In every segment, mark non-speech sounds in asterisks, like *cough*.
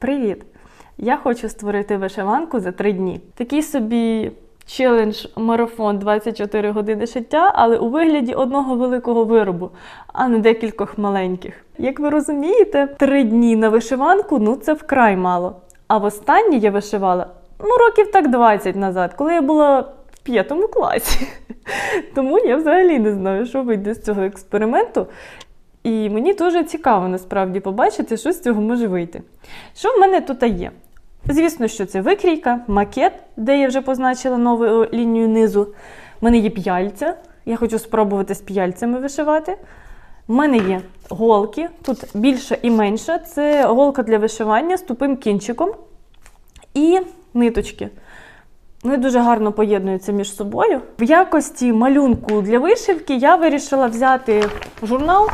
Привіт! Я хочу створити вишиванку за три дні. Такий собі челендж марафон 24 години шиття, але у вигляді одного великого виробу, а не декількох маленьких. Як ви розумієте, три дні на вишиванку ну це вкрай мало. А востаннє я вишивала ну років так 20 назад, коли я була в п'ятому класі. *laughs* Тому я взагалі не знаю, що вийде з цього експерименту. І мені дуже цікаво насправді побачити, що з цього може вийти. Що в мене тут є? Звісно, що це викрійка, макет, де я вже позначила нову е, лінію низу. У мене є п'яльця. Я хочу спробувати з п'яльцями вишивати. У мене є голки, тут більша і менша. Це голка для вишивання з тупим кінчиком і ниточки. Вони дуже гарно поєднуються між собою. В якості малюнку для вишивки я вирішила взяти журнал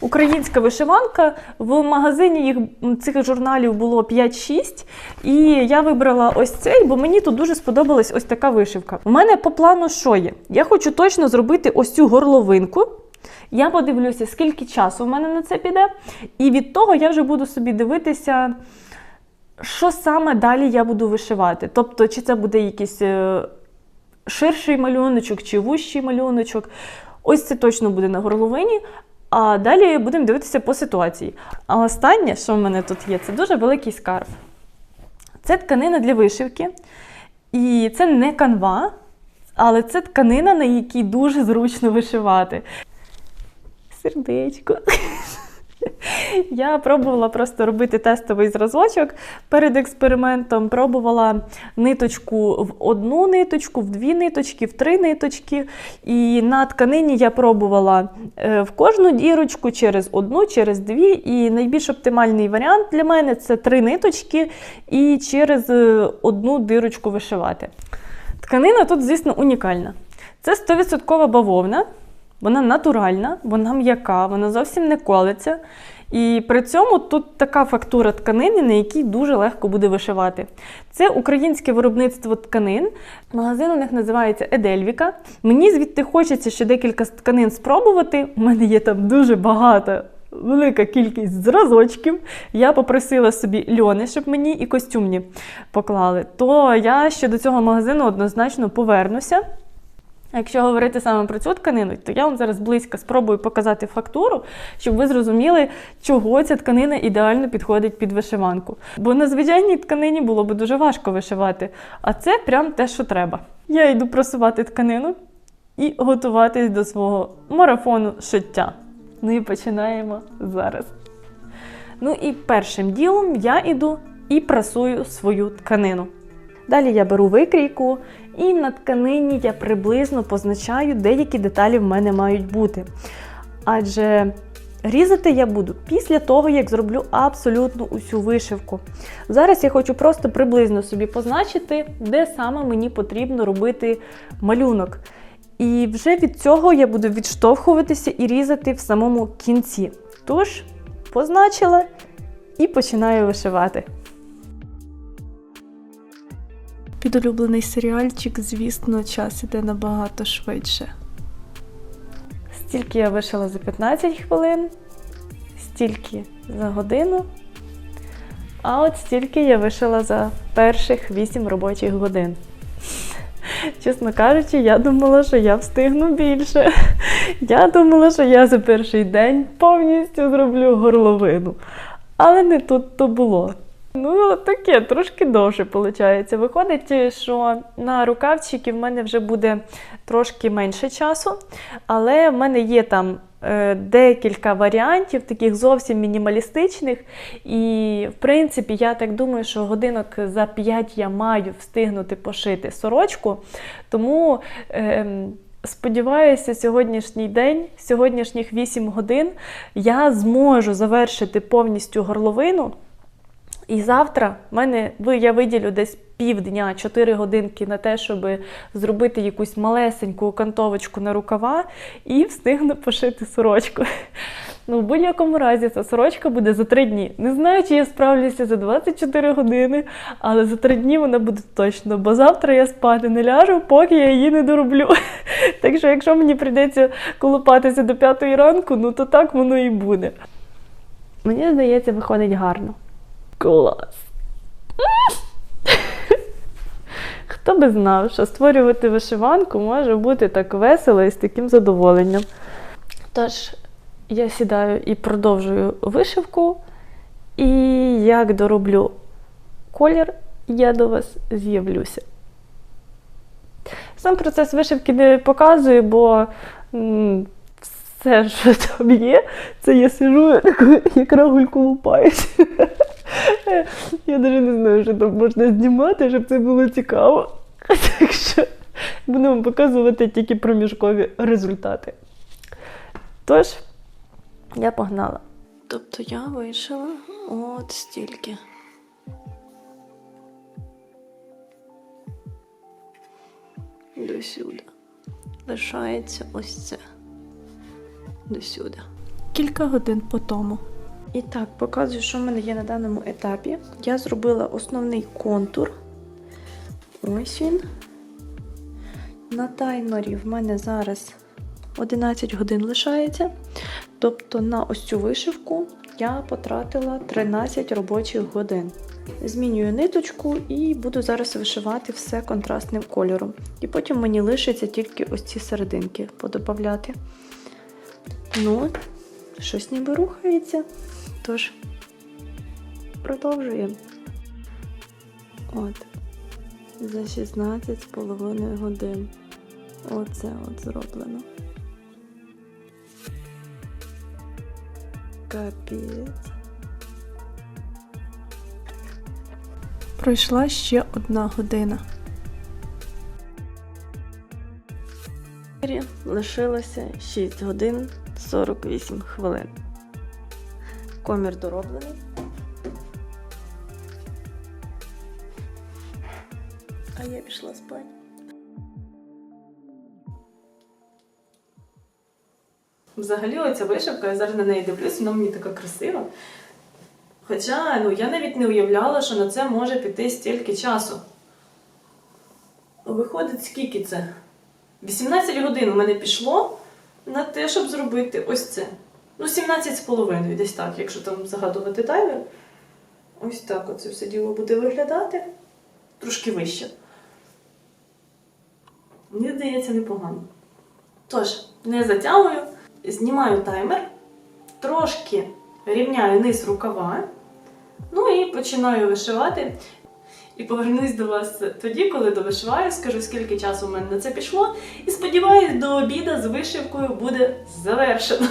Українська вишиванка. В магазині їх цих журналів було 5-6. І я вибрала ось цей, бо мені тут дуже сподобалась ось така вишивка. У мене по плану що є? Я хочу точно зробити ось цю горловинку. Я подивлюся, скільки часу в мене на це піде. І від того я вже буду собі дивитися, що саме далі я буду вишивати. Тобто, чи це буде якийсь е, ширший малюночок, чи вущий малюночок. Ось це точно буде на горловині. А далі будемо дивитися по ситуації. А останнє, що в мене тут є, це дуже великий скарб. Це тканина для вишивки. І це не канва, але це тканина, на якій дуже зручно вишивати. Сердечко. Я пробувала просто робити тестовий зразочок перед експериментом. Пробувала ниточку в одну ниточку, в дві ниточки, в три ниточки. І на тканині я пробувала е, в кожну дірочку через одну, через дві. І найбільш оптимальний варіант для мене це три ниточки і через е, одну дирочку вишивати. Тканина тут, звісно, унікальна. Це 100% бавовна. Вона натуральна, вона м'яка, вона зовсім не колиться. І при цьому тут така фактура тканини, на якій дуже легко буде вишивати. Це українське виробництво тканин. Магазин у них називається Едельвіка. Мені звідти хочеться ще декілька тканин спробувати. У мене є там дуже багато. Велика кількість зразочків. Я попросила собі льони, щоб мені і костюмні поклали. То я ще до цього магазину однозначно повернуся. Якщо говорити саме про цю тканину, то я вам зараз близько спробую показати фактуру, щоб ви зрозуміли, чого ця тканина ідеально підходить під вишиванку. Бо на звичайній тканині було б дуже важко вишивати, а це прям те, що треба. Я йду просувати тканину і готуватись до свого марафону шиття. Ну і починаємо зараз. Ну і першим ділом я іду і прасую свою тканину. Далі я беру викрійку, і на тканині я приблизно позначаю, деякі деталі в мене мають бути. Адже різати я буду після того, як зроблю абсолютно усю вишивку. Зараз я хочу просто приблизно собі позначити, де саме мені потрібно робити малюнок. І вже від цього я буду відштовхуватися і різати в самому кінці. Тож, позначила і починаю вишивати. Під улюблений серіальчик, звісно, час іде набагато швидше. Стільки я вишила за 15 хвилин, стільки за годину. А от стільки я вишила за перших 8 робочих годин. Чесно кажучи, я думала, що я встигну більше. Я думала, що я за перший день повністю зроблю горловину. Але не тут то було. Ну, таке, трошки довше виходить. Виходить, що на рукавчики в мене вже буде трошки менше часу, але в мене є там е, декілька варіантів, таких зовсім мінімалістичних. І, в принципі, я так думаю, що годинок за 5 я маю встигнути пошити сорочку. Тому. Е, Сподіваюся, сьогоднішній день, сьогоднішніх 8 годин я зможу завершити повністю горловину. І завтра мене я виділю десь півдня, 4 годинки на те, щоб зробити якусь малесеньку окантовочку на рукава і встигну пошити сорочку. *laughs* Ну, в будь-якому разі, ця сорочка буде за 3 дні. Не знаю, чи я справлюся за 24 години, але за 3 дні вона буде точно, бо завтра я спати не ляжу, поки я її не дороблю. *laughs* Так що, якщо мені прийдеться колупатися до 5 ранку, ну то так воно і буде. Мені здається, виходить гарно. Клас. Хто би знав, що створювати вишиванку може бути так весело і з таким задоволенням. Тож, я сідаю і продовжую вишивку. І як дороблю колір, я до вас з'явлюся. Сам процес вишивки не показую, бо все, що там є, це я сижу, як рагульку лупаюсь. Я навіть не знаю, що там можна знімати, щоб це було цікаво. *laughs* Так що буду вам показувати тільки проміжкові результати. Тож, я погнала. Тобто я вийшла от стільки. До сюди. Лишається ось це. До сюди. Кілька годин по тому. І так, показую, що в мене є на даному етапі. Я зробила основний контур. Ось він. На таймері в мене зараз 11 годин лишається. Тобто на ось цю вишивку я потратила 13 робочих годин. Змінюю ниточку і буду зараз вишивати все контрастним кольором. І потім мені лишиться тільки ось ці серединки подобавляти. Ну, щось ніби рухається. Тож, продовжуємо. От. За 16,5 годин. Оце от зроблено. Капець. Пройшла ще одна година. Лишилося 6 годин 48 хвилин. Комір дороблений. А я пішла спати. Взагалі, оця вишивка, я зараз на неї дивлюсь, вона мені така красива. Хоча ну, я навіть не уявляла, що на це може піти стільки часу. Виходить, скільки це? 18 годин у мене пішло на те, щоб зробити ось це. Ну, 17 з десь так, якщо там загадувати таймер. Ось так оце все діло буде виглядати. Трошки вище. Мені здається, непогано. Тож, не затягую, знімаю таймер, трошки рівняю низ рукава, ну і починаю вишивати. І повернусь до вас тоді, коли довишиваю, скажу, скільки часу в мене на це пішло. І сподіваюсь, до обіда з вишивкою буде завершено.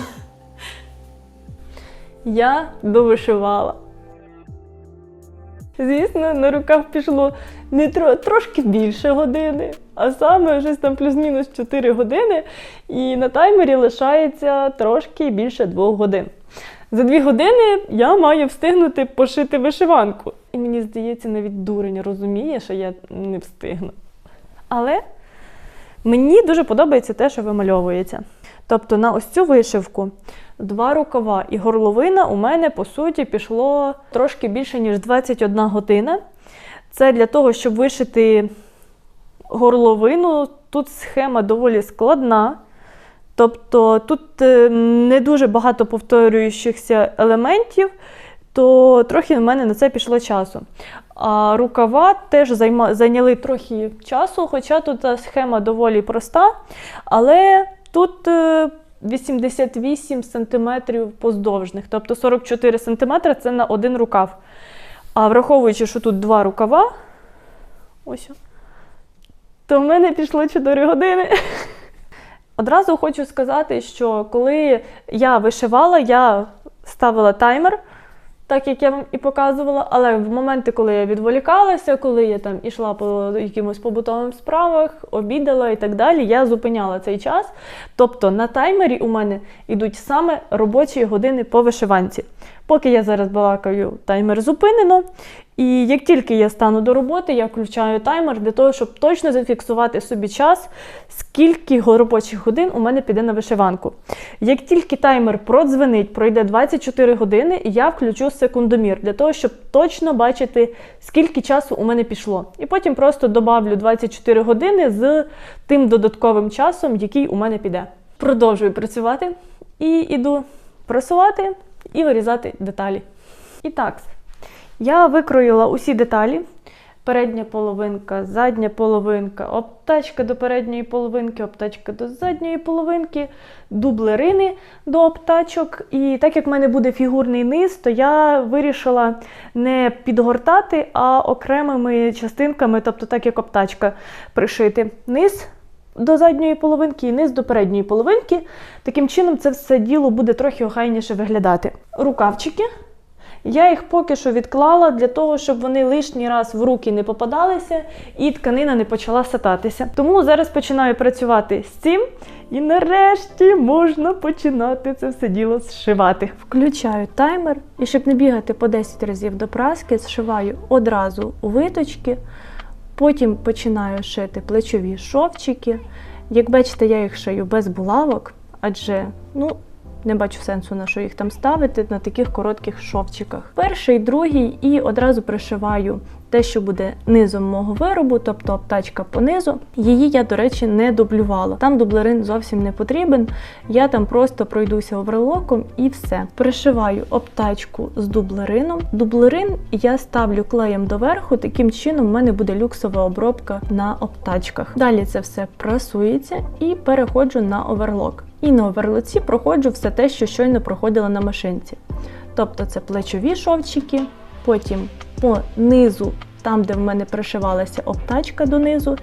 Я довишивала. Звісно, на руках пішло не тро, трошки більше години, а саме щось там плюс-мінус 4 години, і на таймері лишається трошки більше 2 годин. За 2 години я маю встигнути пошити вишиванку. І мені здається, навіть дурень розуміє, що я не встигну. Але мені дуже подобається те, що вимальовується. Тобто на ось цю вишивку два рукава і горловина у мене, по суті, пішло трошки більше, ніж 21 година. Це для того, щоб вишити горловину. Тут схема доволі складна. Тобто тут е, не дуже багато повторюючихся елементів, то трохи в мене на це пішло часу. А рукава теж займа, зайняли трохи часу, хоча тут схема доволі проста. Але тут е, 88 см поздовжних, тобто 44 см це на один рукав. А враховуючи, що тут два рукава, ось, то в мене пішло 4 години. *laughs* Одразу хочу сказати, що коли я вишивала, я ставила таймер, так як я вам і показувала, але в моменти, коли я відволікалася, коли я там ішла по якимось побутовим справах, обідала і так далі, я зупиняла цей час. Тобто на таймері у мене йдуть саме робочі години по вишиванці. Поки я зараз балакаю, таймер зупинено. І як тільки я стану до роботи, я включаю таймер для того, щоб точно зафіксувати собі час, скільки робочих годин у мене піде на вишиванку. Як тільки таймер продзвенить, пройде 24 години, я включу секундомір для того, щоб точно бачити, скільки часу у мене пішло. І потім просто добавлю 24 години з тим додатковим часом, який у мене піде. Продовжую працювати і йду просувати і вирізати деталі. І так, Я викроїла усі деталі. Передня половинка, задня половинка, обтачка до передньої половинки, обтачка до задньої половинки, дублерини до обтачок. І так як в мене буде фігурний низ, то я вирішила не підгортати, а окремими частинками, тобто так як обтачка, пришити низ до задньої половинки і низ до передньої половинки. Таким чином, це все діло буде трохи охайніше виглядати. Рукавчики. Я їх поки що відклала для того, щоб вони лишній раз в руки не попадалися і тканина не почала сататися. Тому зараз починаю працювати з цим. І нарешті можна починати це все діло зшивати. Включаю таймер і щоб не бігати по 10 разів до праски, зшиваю одразу виточки, потім починаю шити плечові шовчики. Як бачите, я їх шию без булавок, адже ну, не бачу сенсу на що їх там ставити на таких коротких шовчиках. Перший, другий і одразу пришиваю те, що буде низом мого виробу, тобто обтачка по низу. Її я, до речі, не дублювала. Там дублерин зовсім не потрібен. Я там просто пройдуся оверлоком і все. Пришиваю обтачку з дублерином. Дублерин я ставлю клеєм доверху, таким чином в мене буде люксова обробка на обтачках. Далі це все прасується і переходжу на оверлок. І на оверлоці проходжу все те, що щойно проходила на машинці. Тобто це плечові шовчики, потім по низу, там, де в мене пришивалася обтачка донизу,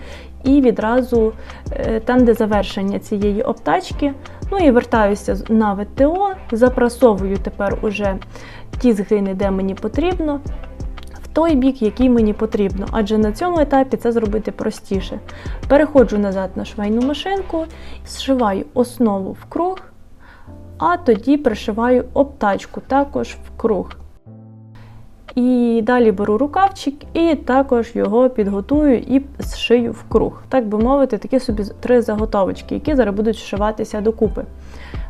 і відразу е, там, де завершення цієї обтачки. Ну і вертаюся на ВТО, запрасовую тепер уже ті згини, де мені потрібно. в Той бік, який мені потрібно, адже на цьому етапі це зробити простіше. Переходжу назад на швейну машинку, зшиваю основу в круг, а тоді пришиваю обтачку також в круг. І далі беру рукавчик і також його підготую і зшию в круг. Так би мовити, такі собі три заготовочки, які зараз будуть зшиватися докупи.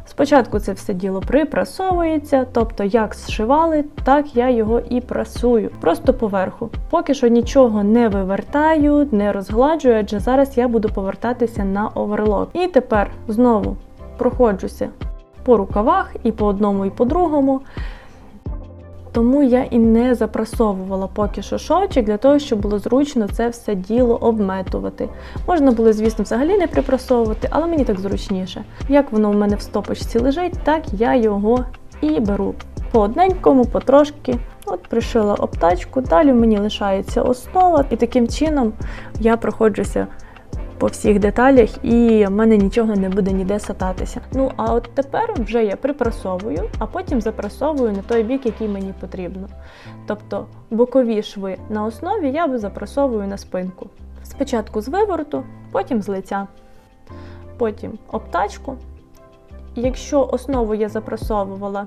Спочатку це все діло припрасовується, тобто як зшивали, так я його і прасую. Просто поверху. Поки що нічого не вивертаю, не розгладжую, адже зараз я буду повертатися на оверлок. І тепер знову проходжуся по рукавах і по одному, і по другому. Тому я і не запрасовувала поки що шовчик, для того, щоб було зручно це все діло обметувати. Можна було, звісно, взагалі не припрасовувати, але мені так зручніше. Як воно в мене в стопочці лежить, так я його і беру. По одненькому, потрошки. От пришила обтачку, далі мені лишається основа, і таким чином я проходжуся по всіх деталях, і в мене нічого не буде ніде сататися. Ну а от тепер вже я припрасовую, а потім запрасовую на той бік, який мені потрібно. Тобто бокові шви на основі я запрасовую на спинку. Спочатку з вивороту, потім з лиця, потім обтачку. Якщо основу я запрасовувала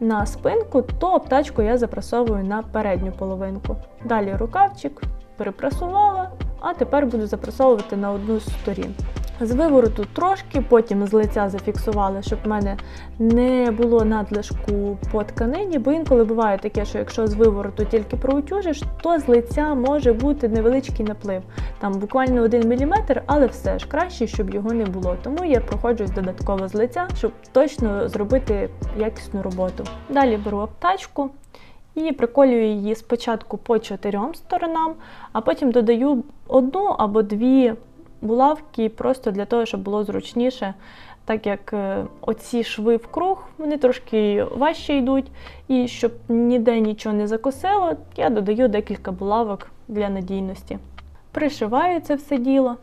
на спинку, то обтачку я запрасовую на передню половинку. Далі рукавчик, перепрасувала, а тепер буду запресовувати на одну з сторін. З вивороту трошки, потім з лиця зафіксували, щоб в мене не було надлишку по тканині, бо інколи буває таке, що якщо з вивороту тільки проутюжиш, то з лиця може бути невеличкий наплив. Там буквально 1 мм, але все ж краще, щоб його не було. Тому я проходжусь додатково з лиця, щоб точно зробити якісну роботу. Далі беру обтачку, і приколюю її спочатку по чотирьом сторонам, а потім додаю одну або дві булавки просто для того, щоб було зручніше, так як е, оці шви в круг, вони трошки важче йдуть. І щоб ніде нічого не закосило, я додаю декілька булавок для надійності. Пришиваю це все діло.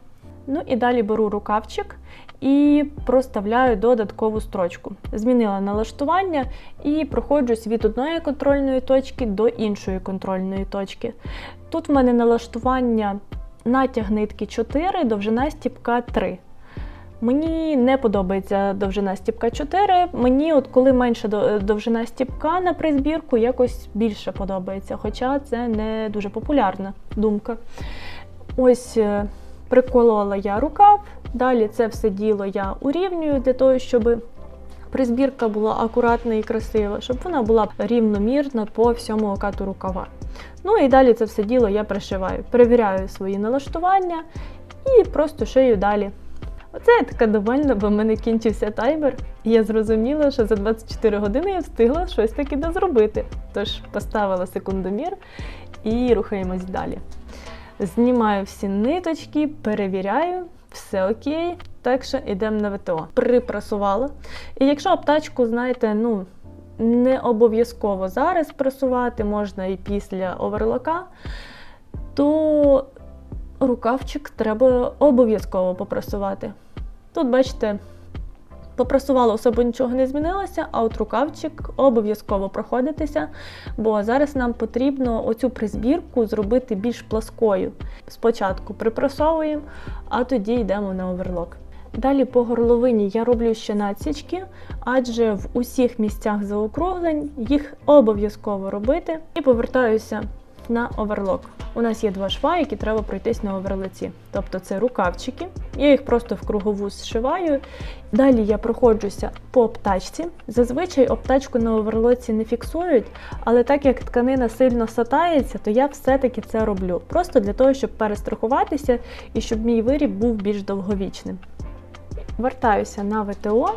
Ну і далі беру рукавчик і проставляю додаткову строчку. Змінила налаштування і проходжусь від одної контрольної точки до іншої контрольної точки. Тут в мене налаштування натяг нитки 4, довжина стіпка 3. Мені не подобається довжина стіпка 4. Мені, от коли менша довжина стіпка на призбірку, якось більше подобається. Хоча це не дуже популярна думка. Ось е, приколола я рукав, далі це все діло я урівнюю для того, щоб призбірка була акуратна і красива, щоб вона була рівномірна по всьому окату рукава. Ну і далі це все діло я пришиваю. Перевіряю свої налаштування і просто шию далі. Оце я така довольна, бо в мене кінчився таймер, і я зрозуміла, що за 24 години я встигла щось таки дозробити. Тож поставила секундомір і рухаємось далі. Знімаю всі ниточки, перевіряю, все окей. Так що йдемо на ВТО. Припрасувала. І якщо аптечку, знаєте, ну не обов'язково зараз пресувати, можна і після оверлока, то рукавчик треба обов'язково попрасувати. Тут, бачите, попрасувала особо нічого не змінилося, а от рукавчик обов'язково проходитися, бо зараз нам потрібно оцю призбірку зробити більш пласкою. Спочатку припрасовуємо, а тоді йдемо на оверлок. Далі по горловині я роблю ще надсічки, адже в усіх місцях заокруглень їх обов'язково робити. І повертаюся на оверлок. У нас є два шва, які треба пройтись на оверлоці. Тобто це рукавчики. Я їх просто в кругову зшиваю. Далі я проходжуся по обтачці. Зазвичай обтачку на оверлоці не фіксують, але так як тканина сильно сатається, то я все-таки це роблю. Просто для того, щоб перестрахуватися і щоб мій виріб був більш довговічним. Вертаюся на ВТО.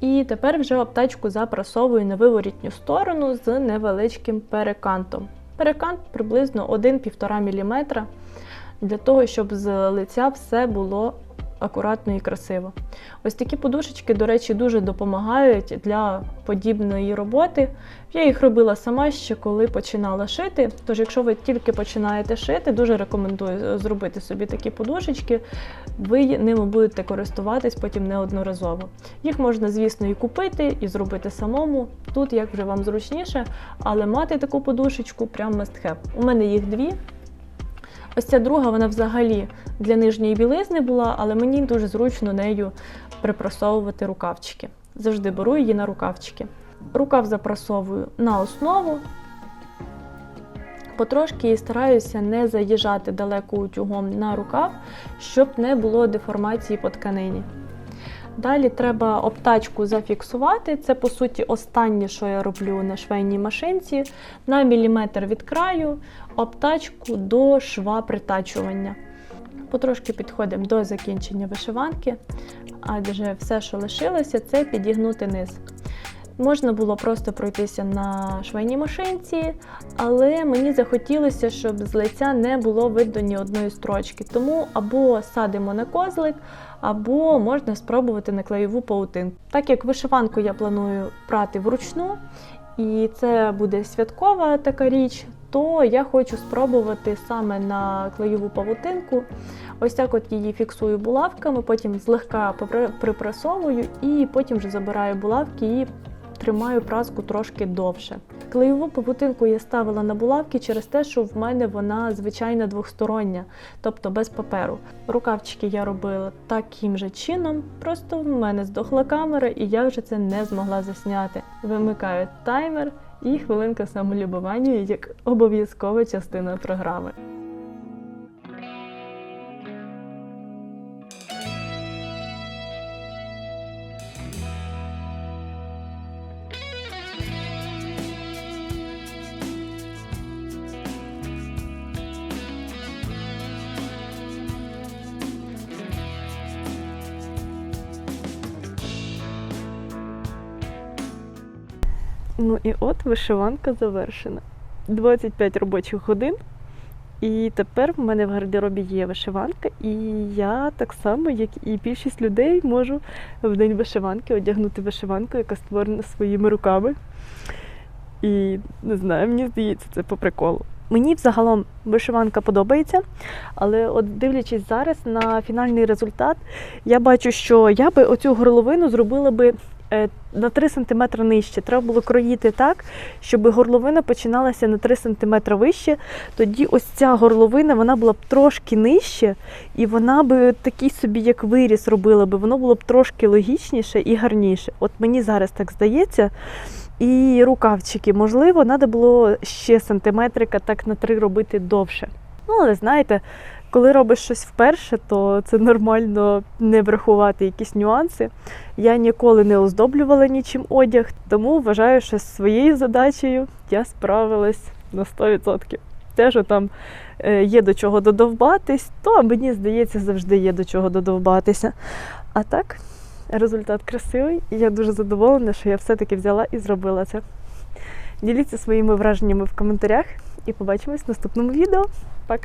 І тепер вже обтачку запрасовую на виворітню сторону з невеличким перекантом. Перекант приблизно 1-1,5 мм для того, щоб з лиця все було акуратно і красиво. Ось такі подушечки, до речі, дуже допомагають для подібної роботи. Я їх робила сама ще коли починала шити. Тож, якщо ви тільки починаєте шити, дуже рекомендую зробити собі такі подушечки. Ви ними будете користуватись потім неодноразово. Їх можна, звісно, і купити, і зробити самому. Тут як вже вам зручніше, але мати таку подушечку прям have. У мене їх дві. Ось ця друга, вона взагалі для нижньої білизни була, але мені дуже зручно нею припрасовувати рукавчики. Завжди беру її на рукавчики. Рукав запрасовую на основу. Потрошки і стараюся не заїжджати далеко утюгом на рукав, щоб не було деформації по тканині. Далі треба обтачку зафіксувати. Це, по суті, останнє, що я роблю на швейній машинці. На міліметр від краю обтачку до шва притачування. Потрошки підходимо до закінчення вишиванки, адже все, що лишилося, це підігнути низ. Можна було просто пройтися на швейній машинці, але мені захотілося, щоб з лиця не було видно ні одної строчки. Тому або садимо на козлик, або можна спробувати на клеєву паутинку. Так як вишиванку я планую прати вручну, і це буде святкова така річ, то я хочу спробувати саме на клеєву павутинку. Ось так от її фіксую булавками, потім злегка припресовую і потім вже забираю булавки і тримаю праску трошки довше. Клеєву павутинку я ставила на булавки через те, що в мене вона звичайна двохстороння, тобто без паперу. Рукавчики я робила таким же чином, просто в мене здохла камера, і я вже це не змогла засняти. Вимикаю таймер і хвилинка самолюбування як обов'язкова частина програми. Вишиванка завершена. 25 робочих годин. І тепер в мене в гардеробі є вишиванка, і я так само, як і більшість людей, можу в день вишиванки одягнути вишиванку, яка створена своїми руками. І не знаю, мені здається, це по приколу. Мені взагалом вишиванка подобається, але от дивлячись зараз на фінальний результат, я бачу, що я би оцю горловину зробила би на 3 см нижче. Треба було кроїти так, щоб горловина починалася на 3 см вище. Тоді ось ця горловина вона була б трошки нижче, і вона би такий собі, як виріс робила би, воно було б трошки логічніше і гарніше. От мені зараз так здається. І рукавчики, можливо, треба було ще сантиметрика так на три робити довше. Ну, але знаєте, коли робиш щось вперше, то це нормально не врахувати якісь нюанси. Я ніколи не оздоблювала нічим одяг, тому вважаю, що з своєю задачею я справилась на 100%. те, що там е, є до чого додовбатись, то мені здається, завжди є до чого додовбатися. А так, результат красивий, і я дуже задоволена, що я все-таки взяла і зробила це. Діліться своїми враженнями в коментарях і побачимось в наступному відео. Пока!